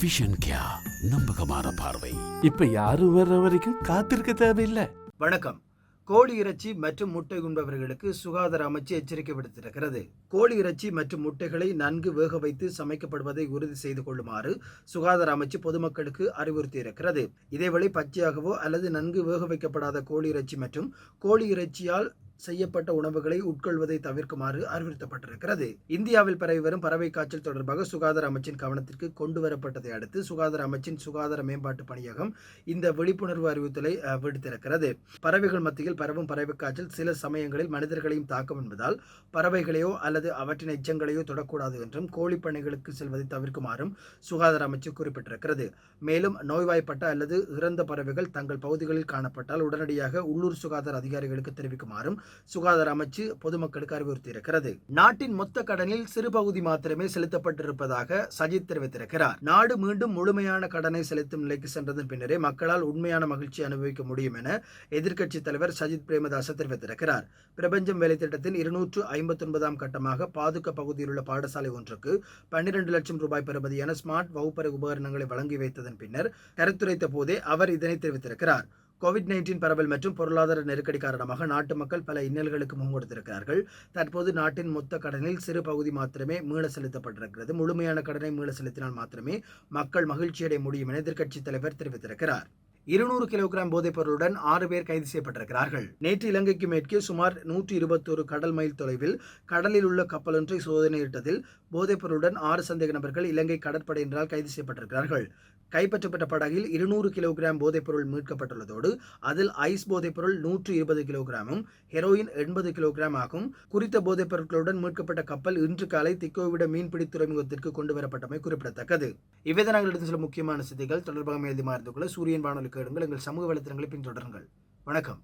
Vision கியா நம்பகமான பார்வை. இப்ப யாரும் வர்ற வரைக்கும் காத்திருக்க தேவையில்லை. வணக்கம். கோழி இறைச்சி மற்றும் முட்டை உண்பவர்களுக்கு சுகாதார அமைச்சு எச்சரிக்கை விடுத்திருக்கிறது. கோழி இறைச்சி மற்றும் முட்டைகளை நன்கு வேக வைத்து சமைக்கப்படுவதை உறுதி செய்து கொள்ளுமாறு சுகாதார அமைச்சு பொதுமக்களுக்கு அறிவுறுத்தியிருக்கிறது இதேவேளை பச்சையாகவோ அல்லது நன்கு வேக வைக்கப்படாத கோழி இறைச்சி மற்றும் கோழி இறைச்சியால் செய்யப்பட்ட உணவுகளை உட்கொள்வதை தவிர்க்குமாறு அறிவுறுத்தப்பட்டிருக்கிறது. இந்தியாவில் பரவி வரும் பறவை காய்ச்சல் தொடர்பாக சுகாதார அமைச்சின் கவனத்திற்கு கொண்டு வரப்பட்டதை அடுத்து சுகாதார அமைச்சின் சுகாதார மேம்பாட்டு பணியகம் இந்த விழிப்புணர்வு அறிவித்தலை விடுத்திருக்கிறது. பறவைகள் மத்தியில் பரவும் பறவை காய்ச்சல் சில சமயங்களில் மனிதர்களையும் தாக்கும் என்பதால் பறவைகளையோ அல்லது அவற்றின் எச்சங்களையோ தொடக்கூடாது என்றும் கோழிப்பண்ணைகளுக்கு செல்வதை தவிர்க்குமாறும் சுகாதார அமைச்சு குறிப்பிட்டிருக்கிறது. மேலும் நோய்வாய்ப்பட்ட அல்லது இறந்த பறவைகள் தங்கள் பகுதிகளில் காணப்பட்டால் உடனடியாக உள்ளூர் சுகாதார அதிகாரிகளுக்கு தெரிவிக்குமாறும் சுகாதார அமைச்சு பொதுமக்களுக்கு அறிவுறுத்தியிருக்கிறது. நாட்டின் மொத்த கடனில் சிறு பகுதி மாத்திரமே செலுத்தப்பட்டிருப்பதாக சஜித் தெரிவித்திருக்கிறார். நாடு மீண்டும் முழுமையான கடனை செலுத்தும் நிலைக்கு சென்றதன் பின்னரே மக்களால் உண்மையான மகிழ்ச்சி அனுபவிக்க முடியும் என எதிர்க்கட்சித் தலைவர் சஜித் பிரேமதாச தெரிவித்திருக்கிறார். பிரபஞ்சம் வேலை திட்டத்தின் இருநூற்று ஐம்பத்தி ஒன்பதாம் கட்டமாக பாதுக்க பகுதியில் உள்ள பாடசாலை ஒன்றுக்கு பன்னிரண்டு லட்சம் ரூபாய் பெறுமதியான ஸ்மார்ட் வகுப்பறை உபகரணங்களை வழங்கி வைத்ததன் பின்னர் கருத்துரைத்த போதே அவர் இதனை தெரிவித்திருக்கிறார். கோவிட் நைன்டீன் பரவல் மற்றும் பொருளாதார நெருக்கடி காரணமாக நாட்டு மக்கள் பல இன்னல்களுக்கு முன்கொடுத்திருக்கிறார்கள் தற்போது நாட்டின் மொத்த கடனில் சிறு பகுதி மாத்திரமே மீள செலுத்தப்பட்டிருக்கிறது. முழுமையான கடனை மீள செலுத்தினால் மாத்திரமே மக்கள் மகிழ்ச்சியடைய முடியும் என எதிர்க்கட்சித் தலைவர் தெரிவித்திருக்கிறார். இருநூறு கிலோகிராம் போதைப் பொருளுடன் ஆறு பேர் கைது செய்யப்பட்டிருக்கிறார்கள். நேற்று இலங்கைக்கு மேற்கே சுமார் நூற்றி இருபத்தோரு கடல் மைல் தொலைவில் கடலில் உள்ள கப்பலொன்றை சோதனையிட்டதில் போதைப் பொருளுடன் ஆறு சந்தேக நபர்கள் இலங்கை கடற்படையினரால் கைது செய்யப்பட்டிருக்கிறார்கள். கைப்பற்றப்பட்ட படகில் இருநூறு கிலோகிராம் போதைப் பொருள் மீட்கப்பட்டுள்ளதோடு அதில் ஐஸ் போதைப் பொருள் நூற்று இருபது கிலோகிராமும் ஹெரோயின் எண்பது கிலோகிராம் ஆகும். குறித்த போதைப் பொருட்களுடன் மீட்கப்பட்ட கப்பல் இன்று காலை திக்கோவிட மீன்பிடி துறைமுகத்திற்கு கொண்டு வரப்பட்டமை குறிப்பிடத்தக்கது. இவ்வித நாங்கள் எடுத்து சில முக்கியமான செய்திகள். தொடர்பாக எழுதி மாறுந்து கொள்ள சூரியன் வானொலிக்கு கேடுங்கள் எங்கள் சமூக வலைத்தளங்களை பின்தொடருங்கள். வணக்கம்.